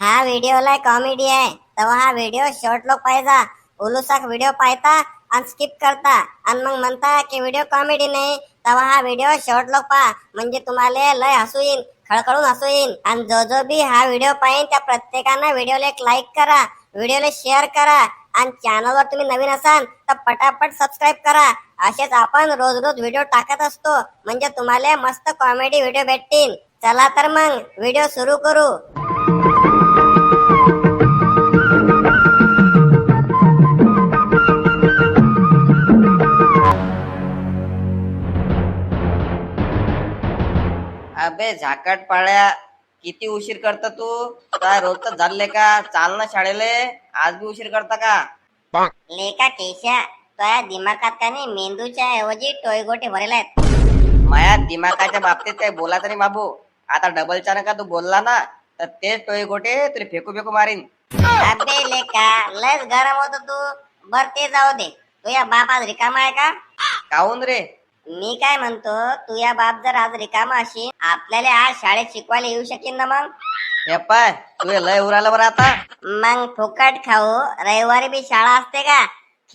हा व्हिडिओला कॉमेडी आहे. तेव्हा हा व्हिडिओ शॉर्ट लोक पाहिजा. उलुसाक व्हिडिओ पाहता आणि स्किप करता. आणि मग म्हणता की व्हिडिओ कॉमेडी नाही. तेव्हा हा व्हिडिओ शॉर्ट लोक पहा. म्हणजे तुम्हाला लय हसू येईन खळखळून हसू येईन. आणि जो जो बी हा व्हिडिओ पाहिन त्या प्रत्येकानं व्हिडिओला एक लाईक करा. व्हिडिओला शेअर करा. आणि चॅनलवर तुम्ही नवीन असाल तर पटापट सबस्क्राईब करा. असेच आपण रोज रोज व्हिडिओ टाकत असतो. म्हणजे तुम्हाला मस्त कॉमेडी व्हिडिओ भेटतील. चला तर मग व्हिडिओ सुरू करू. अबे झाकट पाळ्या किती उशीर करता तू? काय रोजच झाले का? चाल ना शाळेले. आज बी उशीर करता का? लेका केशा तुझ्या दिमागात का नाही मेंदूच्या ऐवजी टोयगोटे भरेल आहेत? माया दिमागाच्या बाबतीत काही बोला तरी बाबू. आता डबल चान का तू बोलला ना तर तेच टोय गोटे तुला फेकू फेकू मारीन. अबे लेका लयच गरम होत तू. बर ते जाऊ दे. तुझ्या बाप आज रिकामा आहे का? काहून रे? मी काय म्हणतो तुझ्या बाप जर आज रिकामा असेल आपल्याला आज शाळेत शिकवायला येऊ शकेल ना मग? हे पाय तुझे लय उराला बरं आता. मग फुकट खाऊ रविवारी बी शाळा असते का?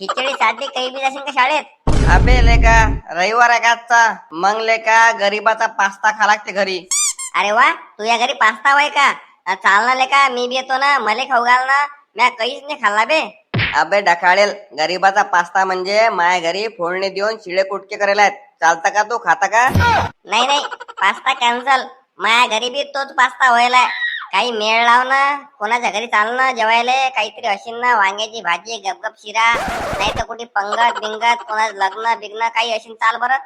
खिचडीसाठी काही बी जाशील का शाळेत? अबे लेका रविवार आहे का आजचा? मग लेका गरीबाचा पास्ता खा लागते घरी. अरे वा तुझ्या घरी पास्ता होय का? अ, चाल ना लेका मी बी येतो ना मले खाऊ घाल ना. म्या काहीच नाही खाल्ला बे. अबे ढकाळेल. गरीबाचा पास्ता म्हणजे माया घरी फोडणी देऊन शिळे कुटके करेल आहेत. चालता का तू? खाता का? नाही नाही. पास्ता कॅन्सल माझ्या घरी बी तोच पास्ता व्हायला काही मेळ लाव ना कोणाच्या घरी चाल ना जेवायला काहीतरी असेल ना वांग्याची भाजी गपगप शिरा नाही तर कुठे पंगत बिंगत कोणाचं लग्न बिग्न काही असेल चाल बरं.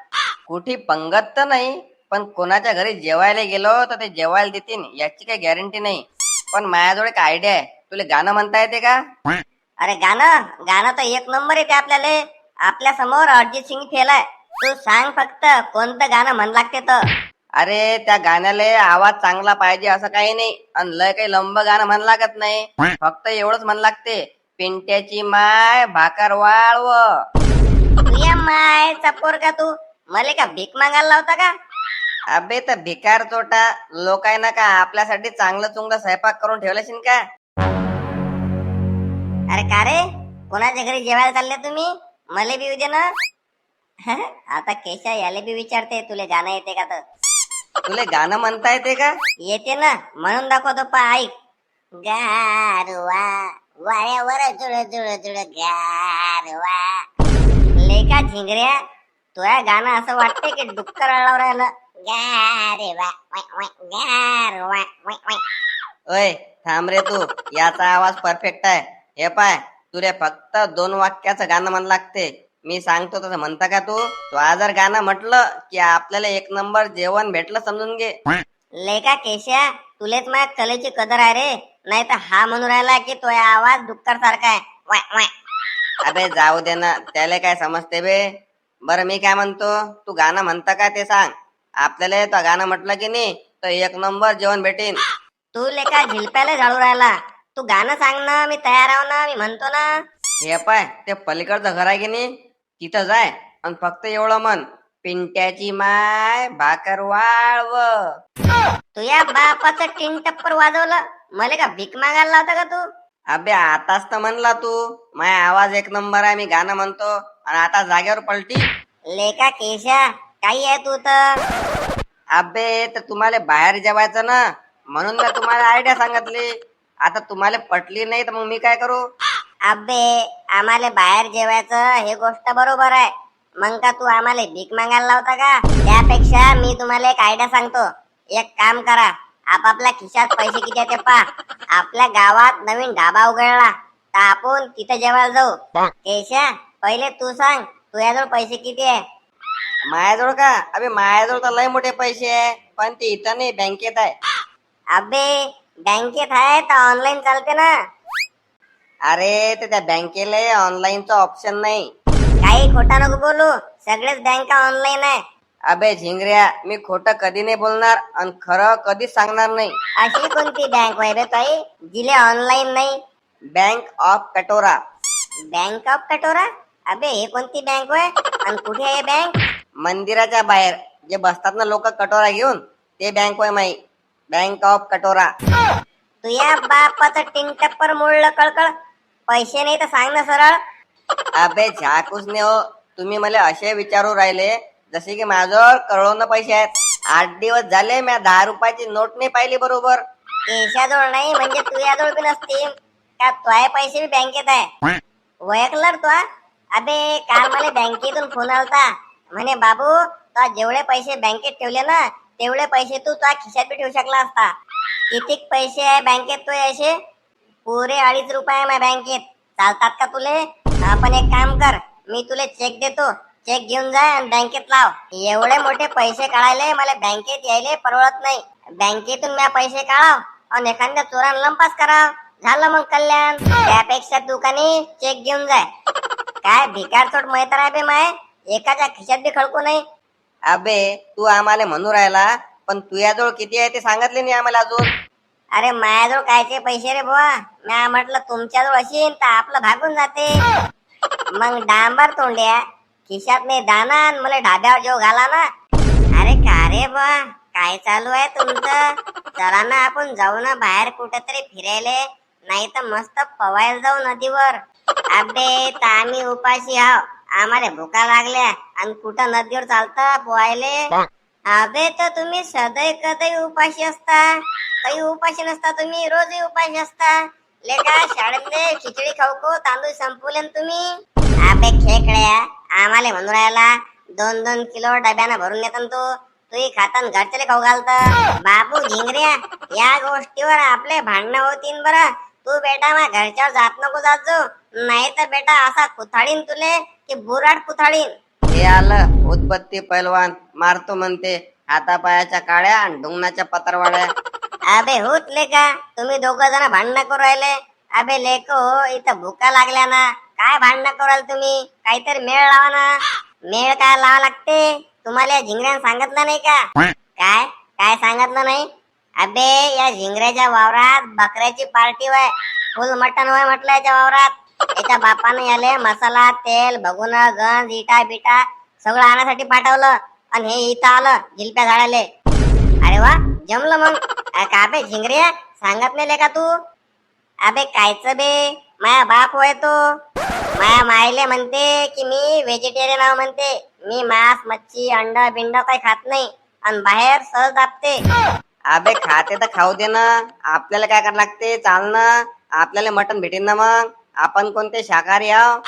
कुठे पंगत तर नाही पण कोणाच्या घरी जेवायला गेलो तर ते जेवायला देतील याची काही गॅरंटी नाही. पण माझ्याजवळ एक आयडिया आहे. तुला गाणं म्हणता येते का? अरे गाणं गाणं तर एक नंबर येते आपल्याला. आपल्यासमोर अरिजित सिंग फेलाय तू सांग फक्त कोणतं गाणं म्हण लागते तर? अरे त्या गाण्याला आवाज चांगला पाहिजे असं काही नाही. आणि लय काही लंब गाणं म्हण लागत नाही. फक्त एवढंच म्हण लागते. पिंट्याची माय भाकर वाळव. तुया माय चपोर का तू. मले का भीक मागायला लावता का? अबे तर भिकार चोटा. लोक आहे ना का आपल्यासाठी चांगलं चुंगलं स्वयंपाक करून ठेवलंशील का? अरे का रे? कोणाच्या घरी जेवायला चालले तुम्ही? मले बी उद्या ना. आता केशा याले बी विचारते तुले गाणं येते का तर? तुले गाणं म्हणता येते का? येते ना. म्हणून दाखवतो पा ऐक. गारवा वाऱ्यावर जुळ जुळ जुळ गारवा. लेका झिंगऱ्या? तुया गाणं असं वाटते की डुक्कर अळावर राहिलं गारवा गारवा. ओय थांब रे तू. याचा आवाज परफेक्ट आहे. हे पाय तुले फक्त दोन वाक्याचं गाणं म्हण लागते. मी सांगतो तसं म्हणता का तू? तू आज जर गाणं म्हटलं की आपल्याला एक नंबर जेवण भेटलं समजून घे. लेका केशा तुलेच माझ्या कलेची कदर आहे रे. नाही तर हा म्हणून राहिला की तो आवाज डुक्कर सारखा आहे. वाय, वाय. अबे जाऊ दे ना. त्याला काय समजते बे? बरं मी काय म्हणतो? तू गाणं म्हणता का ते सांग. आपल्याला तो गाणं म्हटलं की नाही तर एक नंबर जेवण भेटेन. तू लेका झिलप्याला झाडू राहिला? तू गाणं सांग ना मी तयार आहो ना मी म्हणतो ना. हे पाय ते पलीकडचं घर आहे की नाही? तिथं जाय आणि फक्त एवढं म्हण पिंट्याची माय भाकर वाळव. तुया बापाचं टिन टप्पर वाजवलं मला का भीक मागायला लावता का तू? अबे आताच तर म्हणला तू माझा आवाज एक नंबर आहे मी गाणं म्हणतो आणि आता जागेवर पलटी. लेका केशा काही आहे तू तर? अबे तर तुम्हाला बाहेर जेवायचं ना म्हणून मी तुम्हाला आयडिया सांगितली. आता तुम्हाला पटली नाही तर मग मी काय करू? अबे आम्हाला बाहेर जेवायचं हे गोष्ट बरोबर आहे. मग का तू आम्हाला भीक मागायला लावता का? त्यापेक्षा मी तुम्हाला एक आयडिया सांगतो. एक काम करा. आपापल्या खिशात पैसे किती आहे ते पहा. आपल्या गावात नवीन ढाबा उघडला. तर आपण तिथे जेवायला जाऊ. केशा पहिले तू सांग तुझ्याजवळ पैसे किती आहे? माझ्याजवळ का? अबे माझ्याजवळ तर लय मोठे पैसे आहे. पण ते इथं नाही बँकेत आहे. अबे बँकेत आहे तर ऑनलाईन चालते ना. अरे ते त्या बँकेला ऑनलाईनचं ऑप्शन नाही. काही खोटा नको बोलू सगळेच बँका ऑनलाईन आहे. अबे झिंगऱ्या मी खोटं कधी नाही बोलणार आणि खरं कधीच सांगणार नाही. अशी कोणती बँक बे ताई जिले ऑनलाईन नाही? बँक ऑफ कटोरा बँक ऑफ कटोरा अबे हे कोणती बँक होय? आणि कुठे आहे बँक मंदिराच्या बाहेर जे बसतात ना लोक कटोरा घेऊन ते बँक होय माई. बँक ऑफ कटोरा तुझ्या बापाचं टिंगटप्पर मोडलं कळकळ. पैसे नाही तर सांग ना सरळ. अबे झाकूसने हो. तुम्ही मला असे विचारू राहिले जसे की माझ्यावर करोडोनं पैसे आहेत. आठ दिवस झाले मी दहा रुपयाची नोट नाही पाहिली बरोबर. केशाजवळ नाही म्हणजे तुझ्याजवळ बी नसतील का तुझे पैसे बी बँकेत आहे. वयकलर तो अबे काल मला बँकेतून फोन आलता. म्हणे बाबू तो जेवढे पैसे बँकेत ठेवले ना तेवढे पैसे तू तुझ्या खिशात बी ठेवू शकला असता. किती पैसे आहे बँकेत तो असे? पुरे अडीच रुपये आहे माझ्या बँकेत. चालतात का तुले? आपण एक काम कर मी तुले चेक देतो. चेक घेऊन जा आणि बँकेत लाव. एवढे मोठे पैसे काढायले मला बँकेत यायले परवडत नाही. बँकेतून मी पैसे काढाव आणि एखाद्या चोरान लंपास कराव. झालं मग कल्याण. त्यापेक्षा दुकानी चेक घेऊन जाय. काय भिकार चोट मैत्र आहे बे माय? एकाच्या खिशात बी खडकू नाही अबे तू आम्हाला म्हणू राहिला पण तुझ्याजवळ किती आहे ते सांगितले नाही आम्हाला अजून? अरे माझ्याजवळ कायचे पैसे रे बुवा? म्या म्हटलं तुमच्याजवळ असेल तर आपलं भागून जाते. मग डांबर तोंड्या खिशात नाही दाना आणि मला ढाब्यावर जेव घाला ना. अरे का रे बुवा? काय चालू आहे तुमचं? चला ना आपण जाऊ ना बाहेर कुठेतरी फिरायले. नाही तर मस्त पवायला जाऊ नदीवर. अबे तर आम्ही उपाशी हाव आम्हाला भुका लागल्या आणि कुठं नदीवर चालतं पोहायले? अबे तर तुम्ही सदै कधी उपाशी असता. काही उपाशी नसता तुम्ही रोजही उपाशी असता. लेका शाळेतले खिचडी खाऊ तांदूळ संपवले तुम्ही? अबे खेकड्या आम्हाला म्हणून राहिला दोन दोन किलो डब्यानं भरून येतात तू. तुही खातान घरच्याले खाऊ घालत. बाबू झिंगऱ्या या गोष्टीवर आपले भांडणं होतीन बरं. तू बेटा मा घरच्यावर जात नको जात जो नाही तर बेटा असा कुथाळीन तुले की बुराट कुथाळीन हे आलं उत्पत्ती पैलवान. मारतो म्हणते हातापायाच्या काळ्या आणि डुंगणाच्या पत्रवाड्या अबे होत लेका तुम्ही दोघ जण भांडणं करू राहिले. अबे लेको हो इथं भुका लागल्या ना. काय भांडणं करू राहिले तुम्ही? काहीतरी मेळ लावा ना. मेळ काय लावा लागते? तुम्हाला या झिंगऱ्यानं सांगितलं नाही का? काय? काय सांगितलं नाही? अबे या झिंगऱ्याच्या वावरात बकऱ्याची पार्टी वय फुल मटन वय म्हटलं याच्या वावरात. याच्या बापाने याले मसाला तेल भगुन गंज इटा बिटा सगळं आणण्यासाठी पाठवलं आणि हे इथं आलं झिलप्या झाडाले. अरे वा जमलं मग. अ, का बे झिंगऱ्या सांगत नाही का तू? अबे कायच बे? माया बाप होय तो. माया मायले म्हणते की मी व्हेजिटेरियन आहो म्हणते. मी मांस मच्छी अंड बिंड काही खात नाही. आणि बाहेर सहज दाबते अबे खाते तर खाऊ दे ना. आपल्याला काय करायला लागते? चालणं. आपल्याला मटण भेटेन ना मग. आपण कोणते शाकाहारी आहो?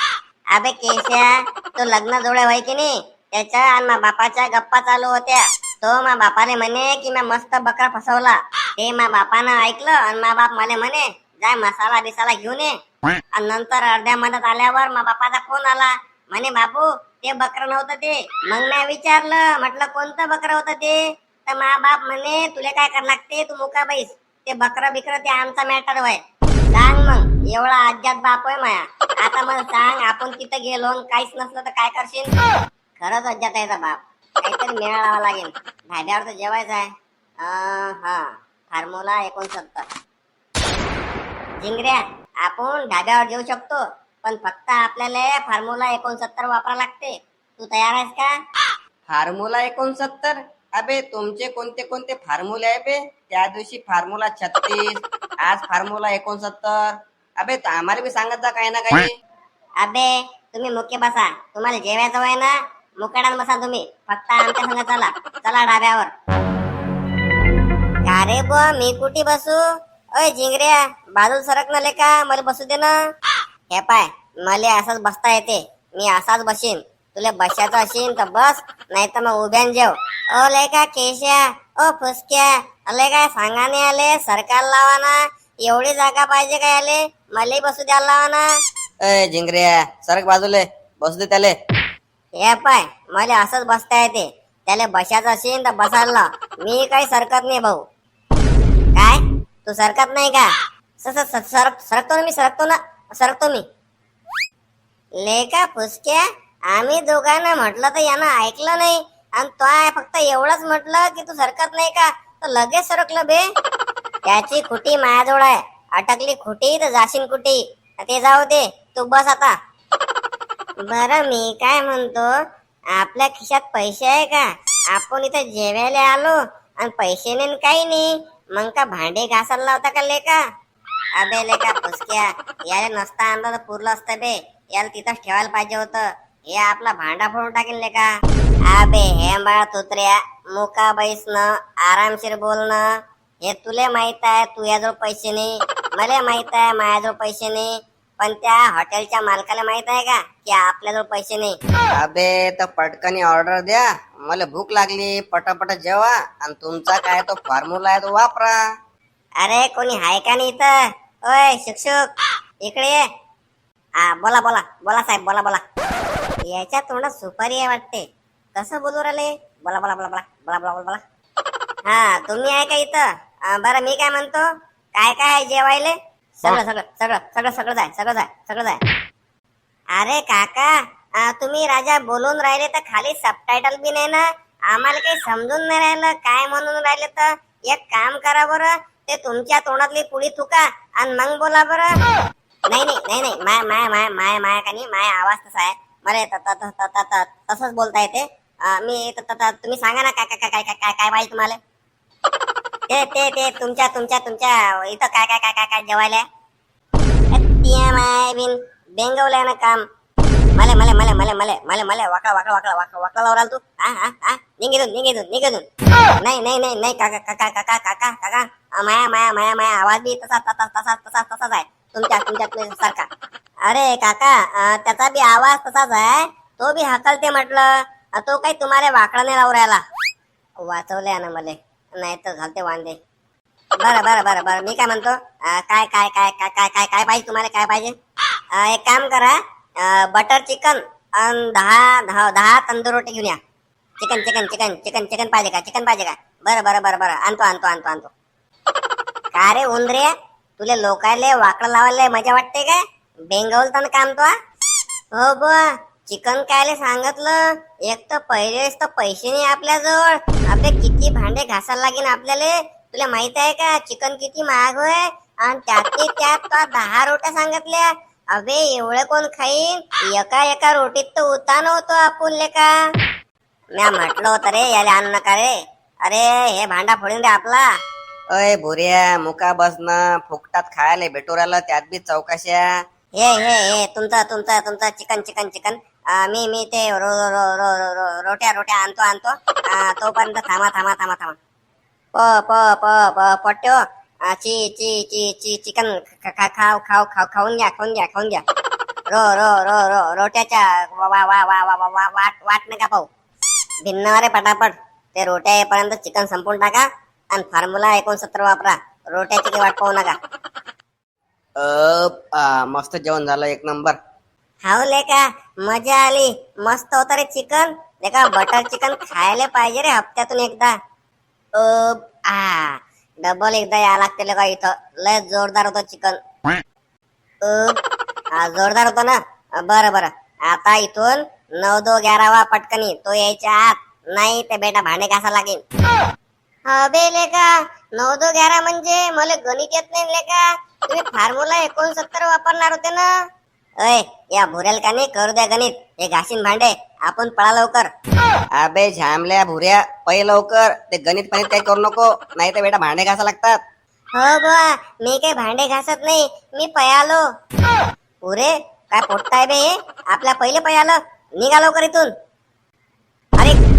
अबे केशा तो लग्न जोडे व्हाय की नाही? त्याच्या आणि मा बापाच्या गप्पा चालू होत्या. तो मा बापाने म्हणे की मी मस्त बकरा फसवला. ते मा बापानं ऐकलं आणि मा बाप मला म्हणे जाय मसाला बिसाला घेऊन ये. आणि नंतर अर्ध्या मधात आल्यावर मा बापाचा फोन आला. म्हणे बापू ते बकरं नव्हतं ते. मग मी विचारलं म्हटलं कोणतं बकरं होतं ते? तर मा बाप म्हणे तुला काय करायला लागते? तू मुका बैस. ते बकरं बिकर ते आमचा मॅटर होय सांग मग एवढा आज्यात बाप आहे माया. आता मला सांग आपण तिथं गेलो काहीच नसलं तर काय करशील? खरंच अज्जात आहे बाप. काहीतरी मेळा लावा लागेल. धाब्यावर तर जेवायचं आहे. हा. फॉर्म्युला एकोणसत्तर. झिंगऱ्या आपण धाब्यावर जेवू शकतो पण फक्त आपल्याला फॉर्म्युला एकोणसत्तर वापरा लागते. तू तयार आहेस का? फॉर्म्युला एकोणसत्तर? अबे तुमचे कोणते कोणते फॉर्म्युले आहे बे? त्या दिवशी फॉर्म्युला छत्तीस आज फॉर्म्युला एकोणसत्तर. अबे त- आम्हाला बी सांगत जा काही ना काही. अबे तुम्ही मुके बसा. तुम्हाला जेवायचं आहे ना मुकाडान बसा तुम्ही. फक्त आमच्या संग चला. चला डाब्यावर का रे बुवा मी कुठे बसू? अय झिंगऱ्या बाजूला सरक ना मला बसू दे ना. हे पाय मला असंच बसता येते. मी असाच बसीन तुला बसायचं असेल तर बस नाही तर मग उभ्यान जेव. ओ लेका केश्या ओ फुसक्या अले काय सांगा नाही आले सरकार लावा ना एवढी जागा पाहिजे काय आले? मलाही बसू द्यायला लावा ना अय झिंगऱ्या सरक बाजूले बसू दे त्याले. हे पाय मला असंच बसता येते. त्याला बसायचं असेल तर बसायला. मी काही सरकत नाही भाऊ. काय? तू सरकत नाही का? स- स- स- सरक सरकतो ना मी सरकतो ना सरकतो मी. लेका फुसक्या आम्ही दोघांना म्हटलं तर यानं ऐकलं नाही. आणि तो आहे फक्त एवढंच म्हटलं की तू सरकत नाही का? तर लगेच सरकलं बे. त्याची खुटी माझ्याजवळ आहे. अटकली खुटी तर जाशीन कुठी? ते जाऊ दे. तू बस आता. बर मी काय म्हणतो? आपल्या खिशात पैसे आहे का? आपण इथं जेवायला आलो आणि पैसे नाही काही नाही. मग का भांडे घासायला लावता का लेका? अबे लेका फुसक्या याला नसता आणलं तर पुरलं असतं बे. याला तिथंच ठेवायला पाहिजे होतं. हे आपला भांडा फोडून टाकेल लेका अबे हे बाळ तुत्र्या मुका बैसणं आरामशीर बोलणं हे तुले माहीत आहे तुझ्याजवळ पैसे नाही. मला माहीत आहे माझ्याजवळ पैसे नाही. पण त्या हॉटेलच्या मालकाला माहीत आहे का की आपल्याजवळ पैसे नाही? अबे तर पटकनी ऑर्डर द्या. मला भूक लागली पटापट जेवा आणि तुमचा काय तो फॉर्म्युला आहे तो वापरा. अरे कोणी हाय का नाही इथं? ओय शिक्षक इकडे ये. हा बोला बोला बोला साहेब बोला बोला. याच्या तोंडात सुपारी आहे वाटते. कसं बोलू राहिले? बोला बोला बोला बोला बोला बोला बोला. बोला हा तुम्ही आहे का इथं? बरं मी काय म्हणतो? काय काय आहे जेवायले? सगळं सगळं सगळं सगळं सगळं जाय सगळं जाय सगळं जाय. अरे काका तुम्ही राजा बोलून राहिले तर खाली सबटायटल बी नाही ना? आम्हाला काही समजून नाही राहिलं. काय म्हणून राहिले तर? एक काम करा बरं ते तुमच्या तोंडातली पुळी थुका आणि मग बोला बरं. नाही नाही नाही नाही माय माय माय माय माय का नाही? माय आवाज तसा आहे. मला तसंच बोलता येते. मी तुम्ही सांगा ना काय काय काय काय काय काय पाहिजे तुम्हाला? ते ते ते तुमच्या तुमच्या तुमच्या इथं काय काय काय काय काय जेवायला बिन बेंगवलंय ना काम. मले मला मले मले मला मले मला वाकडा वाकडा वाकडा वाकडा वाकडा लावराल तू. हा हा हा. निघेदून निघेदून निघेदून नाही नाही नाही नाही काका काका काका काका काका. माया माया माया माया आवाज बी तसा तसा तसा तसा तसाच आहे. तुमच्या तुमच्या सारखा. अरे काका त्याचा बी आवाज तसाच आहे. तो बी हकलते म्हटलं. तो काही तुम्हाला वाकडा नाही लावू राहिला. वाचवले ना मला. नाही तर घालते वांदे. बरं बरं बरं बरं. मी काय म्हणतो? काय काय काय काय काय काय काय पाहिजे तुम्हाला? काय पाहिजे? एक काम करा. बटर चिकन आणि दहा दहा दहा तंदूर रोटी घेऊन या. Chicken chicken chicken chicken chicken पाहिजे का? चिकन पाहिजे का? बरं बरं बरं बरं. आणतो आणतो आणतो आणतो. का रे उंदरे? तुले लोकायले वाकडं लावायला मजा वाटते काय बेंगवलताना काम तो हो? बुवा चिकन कायले सांगितलं एक तर पहिलेच तर पैसे नाही आपल्याजवळ. आपले किती भांडे घासायला लागेल आपल्याला? तुला माहीत आहे का चिकन किती महाग होय? आणि त्यातली त्यात तो दहा रोट्या सांगितल्या. अबे एवढं कोण खाईन? एका एका रोटीत तर उतान होतो आपण लेका. म्या म्हटलं होतं रे याला आण नका रे. अरे हे भांडा फोडून दे आपला. अय भुऱ्या मुका बसणं फुकटात खायला भेटू राहिलं त्यात बी चौकशा हे हे हे तुमचं तुमचं तुमचं चिकन चिकन चिकन. मी मी ते रो रो रो रो रोट्या रोट्या आणतो आणतो. तोपर्यंत थांबा थांबा थांबा थांबा. प प प प पट्यो ची ची ची ची चिकन खा खाव खाव खाव खाऊन घ्या खाऊन घ्या खाऊन घ्या. रो रो रो रो रोट्याच्या वा वा वा वा वा वा वाट वाट नका पाहू. भिन्न रे पटापट. ते रोट्या येईपर्यंत चिकन संपून टाका आणि फॉर्म्युला एकोणसत्तर वापरा. रोट्याची वाट पाहू नका. मस्त जेवण झालं एक नंबर. हाव लेका मजा आली. मस्त होतं रे चिकन. लेका बटर चिकन खायला पाहिजे रे हप्त्यातून एकदा. अ, आ डबल एकदा या लागते लेका इथं. लय जोरदार होतं चिकन. हा जोरदार होतं ना? बरं बरं. आता इथून नऊ दो ग्यारावा पटकनी. तो यायच्या आत. नाही ते बेटा भांडे घासा लागेल. अबे लेका नऊ दो ग्यारा म्हणजे मला गणित येत नाही लेका. तुम्ही फॉर्म्युला एकोणसत्तर वापरणार होते ना? अय या भुरेल का नाही करू द्या गणित? हे घासीन भांडे. आपण पळा लवकर. अबे झामल्या भुऱ्या पै लवकर. ते गणित पणित काही करू नको. नाही तर बेटा भांडे घासा लागतात. हो बुवा मी काही भांडे घासत नाही. मी पयालो पुरे काय पोटताय बे हे? आपल्या पहिले पयालं निघा लवकर इथून.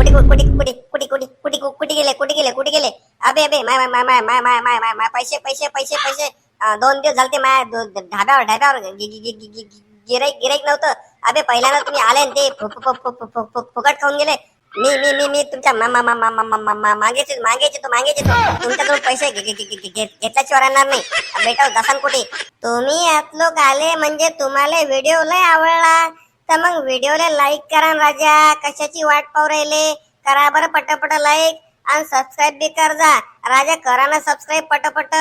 कुठे कुठे कुठे कुठे कुठे कुठे कुठे गेले कुठे गेले कुठे गेले अबे अबे माय माय माय माय माय माय माय माय माय पैसे पैसे पैसे पैसे दोन दिवस झाले माय ढाब्यावर ढाब्यावर गिराईक गिराईक नव्हतं अबे पहिल्यांदा तुम्ही आले ते फुकट खाऊन गेले मी मी मी मी तुमच्या मागेचे मागेचे तो मागेचे तो तुमच्याजवळ पैसे घे- घे- घेतल्याशिवाय राहणार नाही बेटा दसान कुठे तुम्ही यात लोक आले म्हणजे तुम्हाला व्हिडिओ लय आवडला तर मग व्हिडिओला लाईक करा ना राजा. कशाची वाट पाहू राहिले? करा बरं पटापट लाईक आणि सबस्क्राईब बी कर जा राजा करा ना सबस्क्राईब पटापट.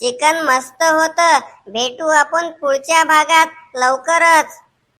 चिकन मस्त होत. भेटू आपण पुढच्या भागात लवकरच.